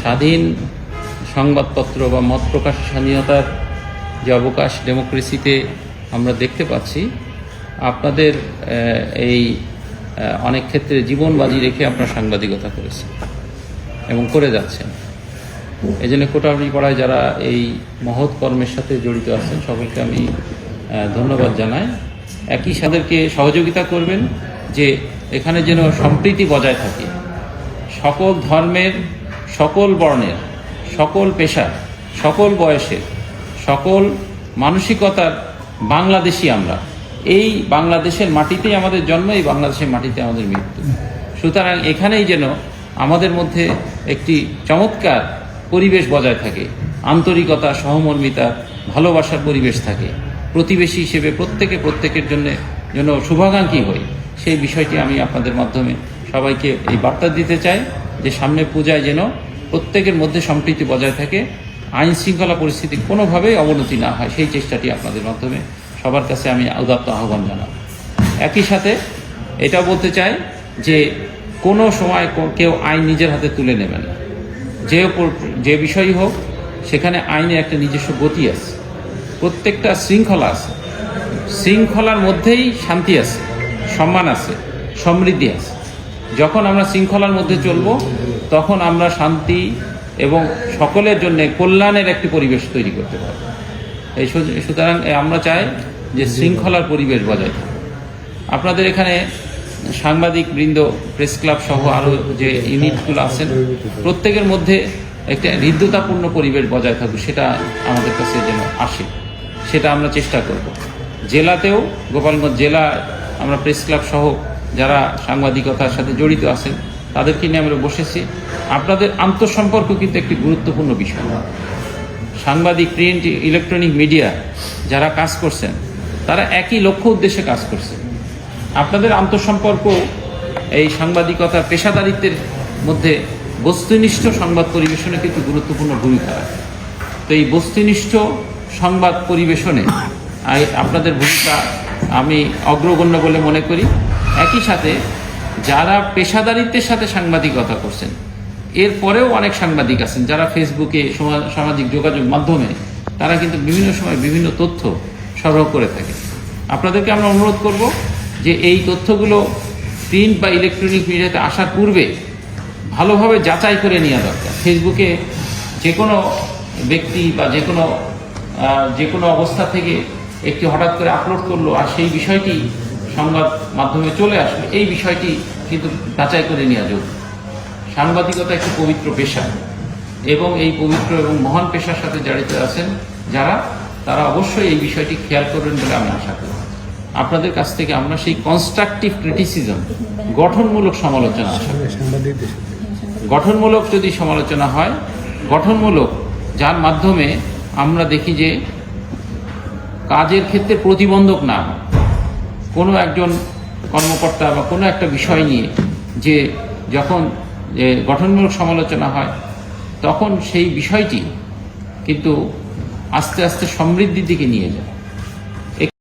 স্বাধীন সংবাদপত্র বা মত প্রকাশ স্বাধীনতার যে অবকাশ ডেমোক্রেসিতে আমরা দেখতে পাচ্ছি, আপনাদের এই অনেক ক্ষেত্রে জীবন বাজি রেখে আপনারা সাংবাদিকতা করেছেন এবং করে যাচ্ছেন। এই জন্য কোটাবলি পাড়ায় যারা এই মহৎ কর্মের সাথে জড়িত আছেন, সকলকে আমি ধন্যবাদ জানাই। একই সাথে সহযোগিতা করবেন যে এখানে যেন সম্প্রীতি বজায় থাকে। সকল ধর্মের সকল বর্ণের, সকল পেশার, সকল বয়সের, সকল মানসিকতার বাংলাদেশি আমরা। এই বাংলাদেশের মাটিতেই আমাদের জন্ম, এই বাংলাদেশের মাটিতে আমাদের মৃত্যু। সুতরাং এখানেই যেন আমাদের মধ্যে একটি চমৎকার পরিবেশ বজায় থাকে, আন্তরিকতা, সহমর্মিতা, ভালোবাসার পরিবেশ থাকে। প্রতিবেশী হিসেবে প্রত্যেকে প্রত্যেকের জন্য যেন শুভাকাঙ্ক্ষী হই। সেই বিষয়টি আমি আপনাদের মাধ্যমে সবাইকে এই বার্তা দিতে চাই। যে সামনে পূজায় যেন প্রত্যেকের মধ্যে সম্প্রীতি বজায় থাকে, আইন শৃঙ্খলা পরিস্থিতি কোনোভাবেই অবনতি না হয়, সেই চেষ্টাটি আপনাদের মাধ্যমে সবার কাছে আমি উদাত্ত আহ্বান জানাব। একই সাথে এটা বলতে চাই যে কোনো সময় কেউ আইন নিজের হাতে তুলে নেবে না। যে যে বিষয়ই হোক, সেখানে আইনে একটা নিজস্ব গতি আছে। প্রত্যেকটা শৃঙ্খলা আছে। শৃঙ্খলার মধ্যেই শান্তি আছে, সম্মান আছে, সমৃদ্ধি আছে। যখন আমরা শৃঙ্খলার মধ্যে চলব, তখন আমরা শান্তি এবং সকলের জন্য কল্যাণের একটি পরিবেশ তৈরি করতে পারব। এই সুতরাং আমরা চাই যে শৃঙ্খলার পরিবেশ বজায় থাকে আপনাদের এখানে সাংবাদিক বৃন্দ, প্রেস ক্লাব সহ আরও যে ইউনিটগুলো আছেন, প্রত্যেকের মধ্যে একটা হৃদ্যতাপূর্ণ পরিবেশ বজায় থাকুক, সেটা আমাদের কাছে যেন আসে, সেটা আমরা চেষ্টা করব। জেলাতেও, গোপালগঞ্জ জেলা, আমরা প্রেস ক্লাব সহ যারা সাংবাদিকতার সাথে জড়িত আছেন, তাদেরকে নিয়ে আমরা বসেছি। আপনাদের আন্তঃসম্পর্ক কিন্তু একটি গুরুত্বপূর্ণ বিষয়। সাংবাদিক, প্রিন্ট, ইলেকট্রনিক মিডিয়া যারা কাজ করছেন, তারা একই লক্ষ্য উদ্দেশ্যে কাজ করছে আপনাদের আন্তঃসম্পর্ক, এই সাংবাদিকতার পেশাদারিত্বের মধ্যে বস্তুনিষ্ঠ সংবাদ পরিবেশনে কিন্তু গুরুত্বপূর্ণ ভূমিকা রাখে। তো এই বস্তুনিষ্ঠ সংবাদ পরিবেশনে আপনাদের ভূমিকা আমি অগ্রগণ্য বলে মনে করি। একই সাথে যারা পেশাদারিত্বের সাথে সাংবাদিকতা করছেন এরপরেও অনেক সাংবাদিক আছেন, যারা ফেসবুকে সমা- সামাজিক যোগাযোগ মাধ্যমে, তারা কিন্তু বিভিন্ন সময় বিভিন্ন তথ্য সরবরাহ করে থাকে। আপনাদেরকে আমরা অনুরোধ করব যে এই তথ্যগুলো প্রিন্ট বা ইলেকট্রনিক মিডিয়াতে আসার পূর্বে ভালোভাবে যাচাই করে নেওয়া দরকার। ফেসবুকে যে কোনো ব্যক্তি বা যে কোনো যে কোনো অবস্থা থেকে একটি হঠাৎ করে আপলোড করল আর সেই বিষয়টি সংবাদ মাধ্যমে চলে আসবে, এই বিষয়টি কিন্তু যাচাই করে নেওয়া জরুরি। সাংবাদিকতা একটি পবিত্র পেশা এবং এই পবিত্র এবং মহান পেশার সাথে জড়িত আছেন যারা, তারা অবশ্যই এই বিষয়টি খেয়াল করবেন বলে আমি আশা করি। আপনাদের কাছ থেকে আমরা সেই কনস্ট্রাকটিভ ক্রিটিসিজম গঠনমূলক সমালোচনা আশা গঠনমূলক যদি সমালোচনা হয়, গঠনমূলক, যার মাধ্যমে আমরা দেখি যে কাজের ক্ষেত্রে প্রতিবন্ধক না হয়। কোনো একজন কর্মকর্তা বা কোনো একটা বিষয় নিয়ে যে যখন গঠনমূলক সমালোচনা হয়, তখন সেই বিষয়টি কিন্তু আস্তে আস্তে সমৃদ্ধির দিকে নিয়ে যায়।